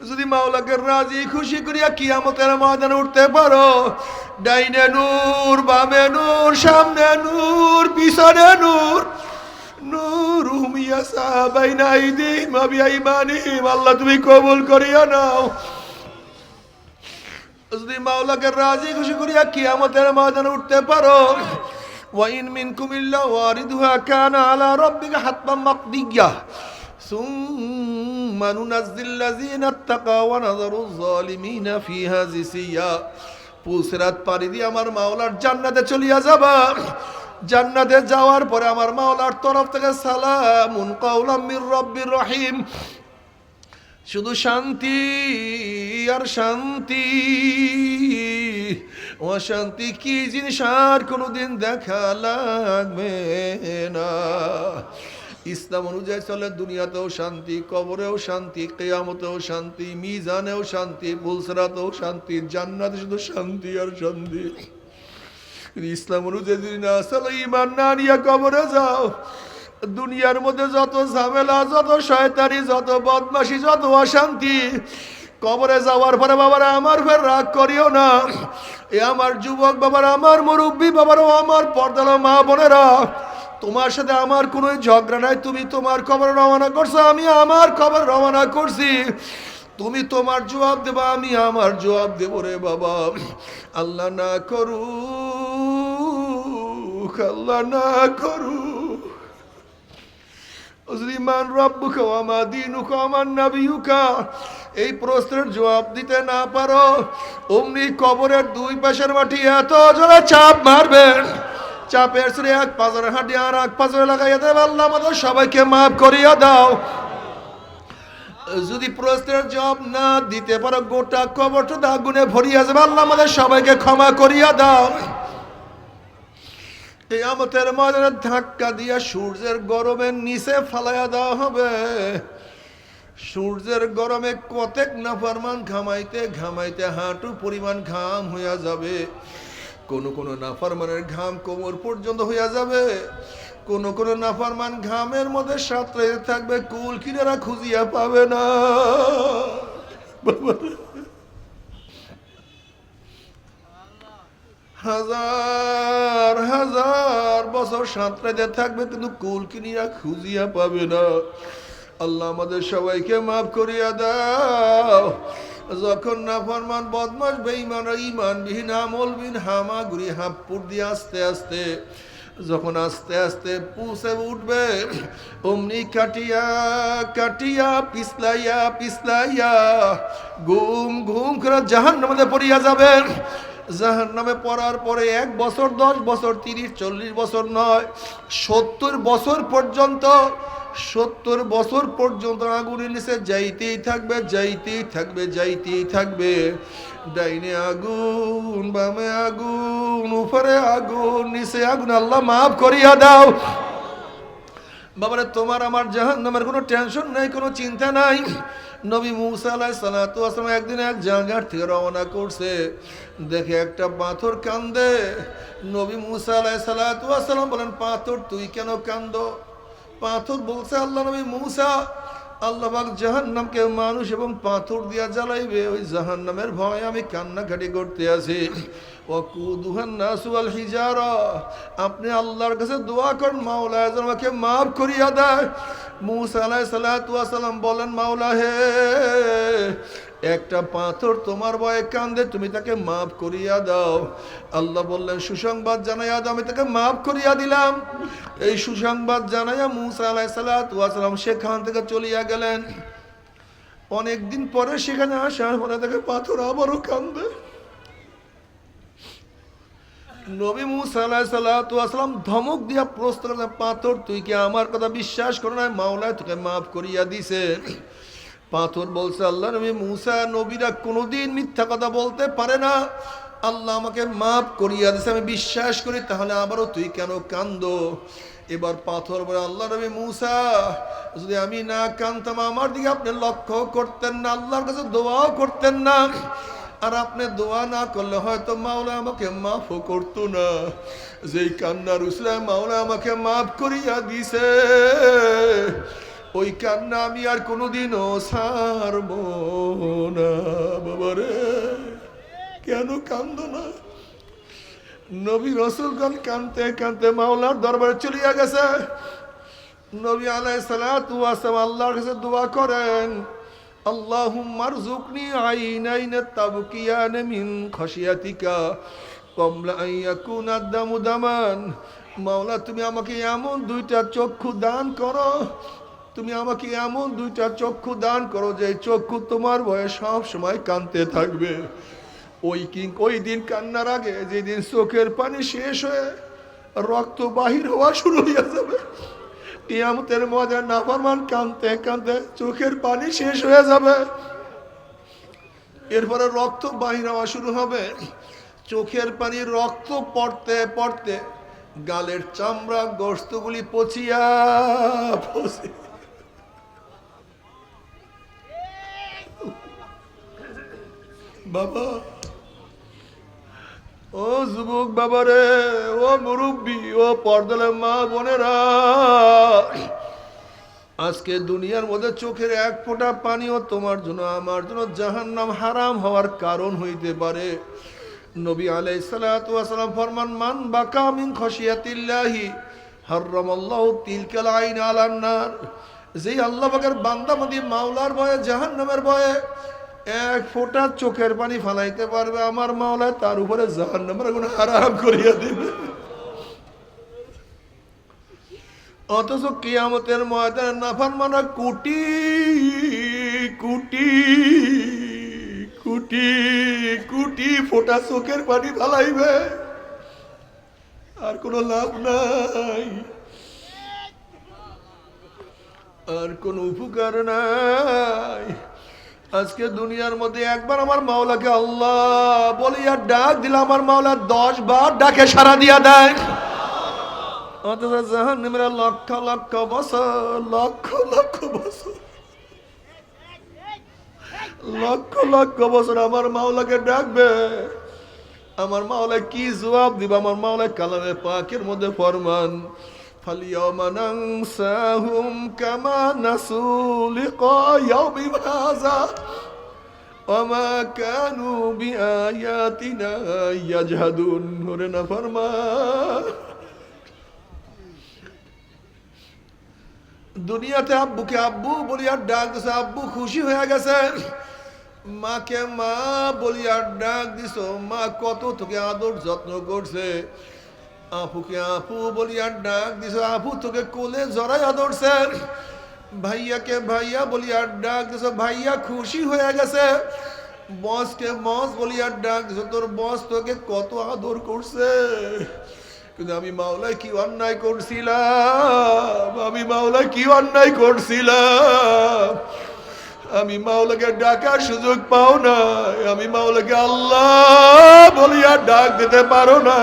যদি মাওলাকে রাজি, খুশি করিয়া কিয়ামতের ময়দানে উঠতে পারো, ডাইনে নূর, বামে নূর, সামনে নূর, পিছনে নূর নূর হুমিয়া সাহাবাইনা আল্লাহ তুমি কবুল করিয়া নাও। যদি রাজি, খুশি করিয়া কিয়ামতের উঠতে পারো ثم ننزل الذين اتقوا ونذر الظالمين فيها جثيا পুসরাত পাড়ি দিয়ে আমার মাওলার জান্নাতে চলিয়া যাবা জান্নাতে যাওয়ার পরে আমার মাওলার তরফ থেকে সালামুন কাউলাম মির রব্বির রহিম শুধু শান্তি আর শান্তি অশান্তি কি জিনিস আর কোনোদিন দেখা লাগবে না ইসলাম অনুযায়ী চলে, দুনিয়াতেও শান্তি, কবরেও শান্তি, কেয়ামতেও শান্তি, মিজানেও শান্তি বুলসরাতেও শান্তি, জান্নাতে শুধু শান্তি আর শান্তি। ইসলাম অনুযায়ী না চলে ইমান না নিয়ে কবরে যাও, দুনিয়ার মধ্যে যত ঝামেলা, যত শয়তানি, যত বদমাসি যত অশান্তি, কবরে যাওয়ার পরে বাবারা আমার ফের রাগ করিও না। এ আমার যুবক বাবারা, আমার মুরব্বী বাবারা, আমার পর্দালো মা বোনেরা তোমার সাথে আমার কোনো ঝগড়া নাই, তুমি তোমার খবর রওনা করছ, আমি আমার খবর রওনা করছি। তুমি তোমার জবাব দেবা, আমি আমার জবাব দেব রে বাবা। আল্লাহ না করু আল্লাহ না করু মান রব্বুকা মা দীনুকা ওয়া মান নাবিয়ুকা। এই প্রশ্নের জবাব দিতে না পারো, অমনি কবরের দুই পাশের মাটি এত জোরে চাপ মারবে চাপের এক হাঁটি আর এক লাগাইয়া আল্লাহ আমাদের সবাইকে মাফ করিয়া দাও। যদি প্রশ্নের জবাব না দিতে পারো, গোটা ভরিয়া যাবে। আল্লাহ আমাদের সবাইকে ক্ষমা করিয়া দাও। ধাক্কা দিয়া সূর্যের গরমের নিচে ফালাইয়া দেওয়া হবে। সূর্যের গরমে কতেক নাফারমান ঘামাইতে ঘামাইতে হাঁটু পরিমাণ ঘাম হইয়া যাবে। কোন কোন নাফারমানের ঘাম কোমর পর্যন্ত হইয়া যাবে। কোন কোন নাফারমান ঘামের মধ্যে সাঁতরাইতে থাকবে, কুল কিনারা খুঁজিয়া পাবে না। হাজার হাজার বছর সাঁতরাইতে থাকবে, কিন্তু কুল কিনিয়া খুঁজিয়া পাবে না। আল্লাহ আমাদের সবাইকে মাফ করিয়া দাও। যখন না ফরমান বদমাস বেঈমান ইমান বিহীন আমল বিন হামাগুড়ি হাঁপুর দিয়ে আস্তে আস্তে, যখন আস্তে আস্তে পুষে উঠবে, অমনি কাটিয়া কাটিয়া, পিছলাইয়া পিছলাইয়া ঘুম ঘুম করে জাহান মধ্যে পড়িয়া যাবে। জাহান নামে পড়ার পরে এক বছর, দশ বছর, তিরিশ, চল্লিশ বছর নয়, সত্তর বছর পর্যন্ত সত্তর বছর পর্যন্ত আগুনের নিচে যাইতেই থাকবে যাইতেই থাকবে যাইতেই থাকবে। ডাইনে আগুন, বামে আগুন, উপরে আগুন, নিচে আগুন। আল্লাহ মাফ করিয়া দাও। বাবারে, তোমার আমার জাহান নামের কোনো টেনশন নাই, কোনো চিন্তা নাই। নবী মুসা আলাহ সালাতু আসলাম একদিন এক জায়গার থেকে রওনা করছে। দেখে একটা পাথর কান্দে। নবী মুসা আলাহ সালাতু আসলাম বলেন, পাথর, তুই কেন কান্দ? পাথর বলছে আল্লাহ নবী মুসা, আল্লাহ পাক জাহান্নামকে মানুষ এবং পাথর দিয়া জ্বালাইবে, ওই জাহান্নামের ভয় আমি কান্নাকাটি করতে আছি। আপনি আল্লাহর কাছে দোয়া করেন, মাওলা আমাকে মাফ করিয়া দেয়। মুসা আলাহ সালাম বলেন, মাওলা হে একটা পাথর তোমার ভয়ে কান্দে, তুমি তাকে মাফ করিয়া দাও। আল্লাহ বললেন, সুসংবাদ জানাইয়া দাও, আমি তাকে মাফ করিয়া দিলাম। এই সুসংবাদ জানাইয়া মুসা আলাহ সালাম সেখান থেকে চলিয়া গেলেন। অনেকদিন পরে সেখানে আসার পরে তাকে পাথর আবারও কান্দে। নবী মুসা আলাহ সাল্লাম ধমক দিয়া প্রশ্ন পাথর তুই কি আমার কথা বিশ্বাস করো না মাওলায় তোকে মাফ করিয়া দিছে। পাথর বলছে আল্লাহ নবী মুসা নবীরা কোনোদিন মিথ্যা কথা বলতে পারে না। আল্লাহ আমাকে মাফ করিয়া দিছে, আমি বিশ্বাস করি, তাহলে আবারও তুই কেন কান্দ? এবার পাথর বলে, আল্লাহ নবী মুসা, যদি আমি না কানতাম, আমার দিকে আপনি লক্ষ্য করতেন না, আল্লাহর কাছে দোয়াও করতেন না। আর আপনি দোয়া না করলে হয়তো মাওলা আমাকে মাফও করতো না। যেই কান্নার উসলে মাওলা আমাকে মাফ করিয়া দিছে। ওই কান্না আমি আর কোনোদিনও সারব না, বাবারে। কেন কান্দ না? নবী রসুলগণ কানতে কানতে মাওলার দরবারে চলিয়া গেছে। নবী আলাই সালাত আল্লাহর কাছে দোয়া করেন আল্লাহ মারজুকনি আইনাইন তাবকিয়ান মিন খসিয়াতিকা কমলা আইয়াকুন আদামু দামান। মাওলা, তুমি আমাকে এমন দুইটা চক্ষু দান করো তুমি আমাকে এমন দুইটা চক্ষু দান করো যে চক্ষু তোমার ভয়ে সব সময় কানতে থাকবে। ওই কিং, ওই দিন কান্নার আগে যেদিন চোখের পানি শেষ হয়ে রক্ত বাহির হওয়া শুরু হয়ে যাবে টিয়ামতের মধ্যে নাফরমান কানতে কানতে চোখের পানি শেষ হয়ে যাবে। এরপরে রক্ত বাহির হওয়া শুরু হবে। চোখের পানি রক্ত পড়তে পড়তে গালের চামড়া গোস্তগুলি পচিয়া পচে। বাবা। ও যুবক বাবারে ও মুরব্বী, ও পর্দালে মা বোনেরা। আজকে দুনিয়ার মধ্যে চোখের এক ফোঁটা পানিও তোমার জন্য, আমার জন্য জাহান্নাম হারাম হওয়ার কারণ হইতে পারে। নবী আলাই সালাম ফরমান, মান বাকা মিন খসিয়াতিল্লাহি হারামাল্লাহু তিলকাল আইন আলান্নার যেই আল্লাহ পাকের বান্দামদি মাওলার ভয়ে, জাহান্নামের ভয়ে এক ফোঁটা চোখের পানি ফালাইতে পারবে আমার মাওলায় তার উপরে জাহান্নামের গুণ আরাম করিয়া দিবে। অথচ কিয়ামতের ময়দানে নাফার মানা কুটি কুটি কুটি কুটি ফোটা চোখের পানি ফালাইবে। আর কোনো লাভ নাই। আর কোনো উপকার নাই। আজকে দুনিয়ার মধ্যে একবার আমার মাওলাকে আল্লাহ বলি আর ডাক দিলে আমার মাওলা দশ বার ডাকে সারা দিয়া দেয়। অথচ জাহান্নামের লক্ষ লক্ষ বছর, লক্ষ লক্ষ বছর, লক্ষ লক্ষ বছর আমার মাওলাকে ডাকবে। আমার মাওলা কি জবাব দিব? আমার মাওলা কালামে পাকের মধ্যে ফরমান فاليوم ننساهم كما نسوا لقاء يوم هذا وما كانوا بآياتنا يجهدون هرنا فرما দুনিয়াতে আব্বুকে আব্বু বলিয়া ডাক দিছে আব্বু খুশি হয়ে গেছে মাকে মা বলিয়া ডাক দিছ মা কত তোকে আদর যত্ন করছে আপুকে আপু বলিয়া ডাক দিছ? আপু তোকে কোলে জড়াই আদরছে ভাইয়াকে ভাইয়া বলিয়া ডাক দিছ, ভাইয়া খুশি হয়ে গেছে। বসকে বস বলিয়া ডাক দিছ, তোর বস তোকে কত আদর করছে। কিন্তু আমি মাওলায় কি অন্যায় করছিলাম? আমি মাওলায় কি অন্যায় করছিলাম? আমি মাওলাকে ডাকার সুযোগ পাও না আমি মাওলাকে আল্লাহ বলিয়া ডাক দিতে পারো না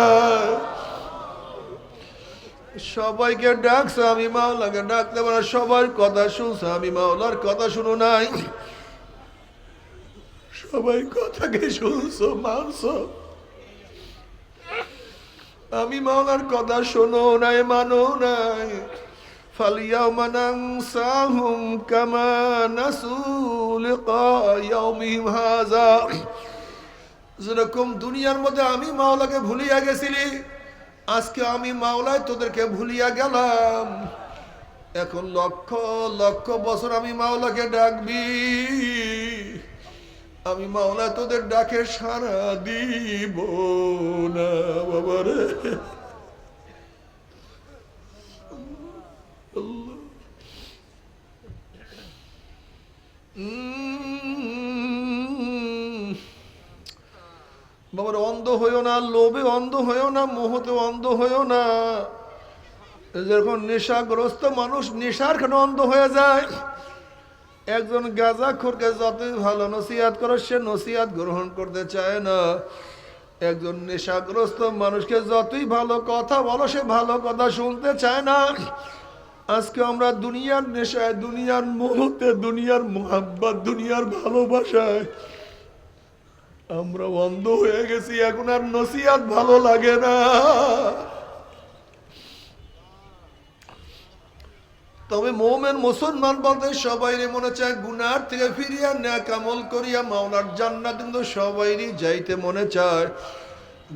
সবাইকে ডাকছো আমি মাওলাকে ডাকতে পারো সবার কথা শুনছো আমি মাওলার কথা শুনো নাই সবাই কথাকে শুনছো মানছো আমি মাওলার কথা শোনো নাই মানো নাই فاليوم ننساهم كما نسوا لقاء يومهم هذا যেরকম দুনিয়ার মধ্যে আমি মাওলাকে ভুলিয়া গেছিলি আজকে আমি মাওলায় তোদেরকে ভুলিয়া গেলাম। এখন লক্ষ লক্ষ বছর আমি মাওলাকে ডাকবি। আমি মাওলা তোদের ডাকে সারা দিব না বাবারে উম, বাবার অন্ধ হইও না লোভে অন্ধ হয়েও না মোহতে অন্ধ হয়েও না। যখন নেশাগ্রস্ত মানুষ, নেশার কেন অন্ধ হয়ে যায়? একজন গাঁজা খোরকে যতই ভালো নসিহাত করে সে নসিহাত গ্রহণ করতে চায় না। একজন নেশাগ্রস্ত মানুষকে যতই ভালো কথা বলো, সে ভালো কথা শুনতে চায় না। আজকে আমরা দুনিয়ার নেশায়, দুনিয়ার মুহূর্তে, দুনিয়ার মোহাব্বত, দুনিয়ার ভালোবাসায় আমরা অন্ধ হয়ে গেছি, এখন আর নসিয়াত ভালো লাগে না। তবে মোমেন মুসলমান বলতে সবাইরে মনে চায় গুনার থেকে ফিরিয়া ন্যাক আমল করিয়া মাওলার জান্নাত কিন্তু সবাইরই যাইতে মনে চায়।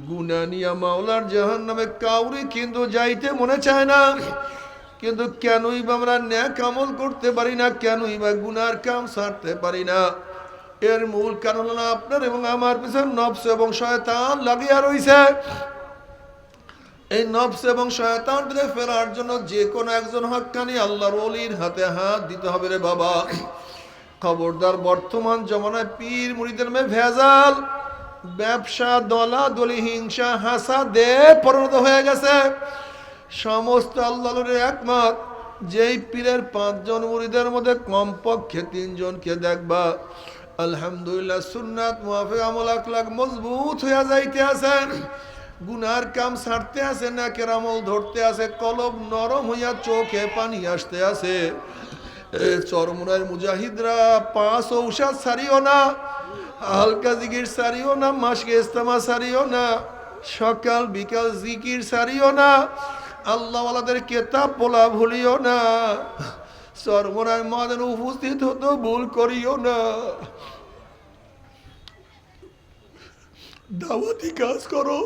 গুনা নিয়া মাওলার জাহান নামে কাউরি কিন্তু যাইতে মনে চায় না। কিন্তু কেনই বা আমরা ন্যাক আমল করতে পারি না, কেনই বা গুনার কাম সারতে পারি না। এর মূল কারণ হলো আপনার এবং আমার পিছনে নবস এবং শয়তান লাগিয়া রইছে। এই নবস এবং শয়তান থেকে ফেরার জন্য যে কোনো একজন হক্কানি আল্লাহর অলির হাতে হাত দিতে হবে রে বাবা। খবরদার বর্তমান জমানায় পীর মুড়িদের মে ভেজাল, ব্যবসা দলা দলি হিংসা হাসা দে পরিণত হয়ে গেছে। সমস্ত আল্লাহর একমত যেই পীরের পাঁচজন মুড়িদের মধ্যে কমপক্ষে তিনজনকে দেখবা। আলহামদুলিল্লাহ, সুন্নাত মুহাফে আমল, আখলাক মজবুত হইয়া যাইতে আছেন। গুনার কাম ছাড়তে আছে না কেরামল ধরতে আছে, কলব নরম হইয়া চোখে পানি আসতে আছে। চরমুনার মুজাহিদরা পাঁচ ঔষধ সারিও না, হালকা জিকির সারিও না, মাসকে ইস্তেমা সারিও না, সকাল, বিকাল জিকির সারিও না, আল্লাহওয়ালাদের কেতাব বলা ভুলিও না চরমুনার মাদের উপস্থিত হতো ভুল করিও না। দাওয়াতি কাজ করো।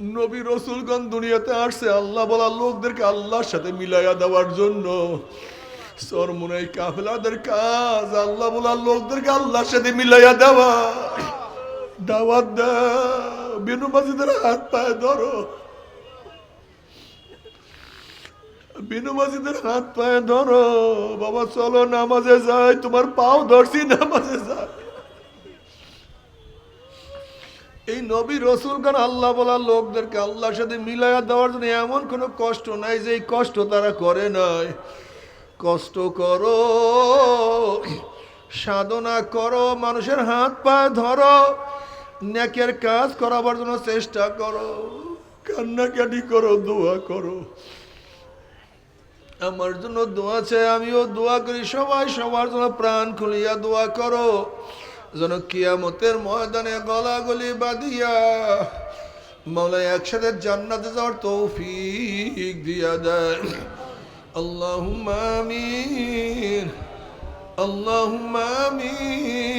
নবী রসুলগণ দুনিয়াতে আসছে, আল্লাহ বলা লোকদেরকে আল্লাহর সাথে মিলাইয়া দেওয়ার জন্য। সরমুনাই কাফেলাদের কাজ, আল্লাহ বলা লোকদেরকে আল্লাহর সাথে মিলাইয়া দেওয়া। দাওয়াত দাও, বিনু মাজিদের হাত পায়ে ধরো। বিনু হাত পায়ে ধরো। বাবা, চলো নামাজে যাই, তোমার পাও ধরছি, নামাজে যাই। এই নবী রসুলগণ আল্লাহ বলা লোকদেরকে আল্লাহর সাথে মিলাইয়া দেওয়ার জন্য এমন কোনো কষ্ট নাই যে এই কষ্ট তারা করে নাই? কষ্ট করো, সাধনা করো, মানুষের হাত পা ধরো, নেকের কাজ করাবার জন্য চেষ্টা করো, কান্নাকাটি করো, দোয়া করো। আমার জন্য দোয়া চাই, আমিও দোয়া করি, সবাই সবার জন্য প্রাণ খুলিয়া দোয়া করো। যেন কিয়ামতের ময়দানে গলা গলি বাঁধিয়া মাওলা একসাথে জান্নাতে যাওয়ার তৌফিক দিয়া দেয়। আল্লাহ আমিন। আল্লাহ আমিন।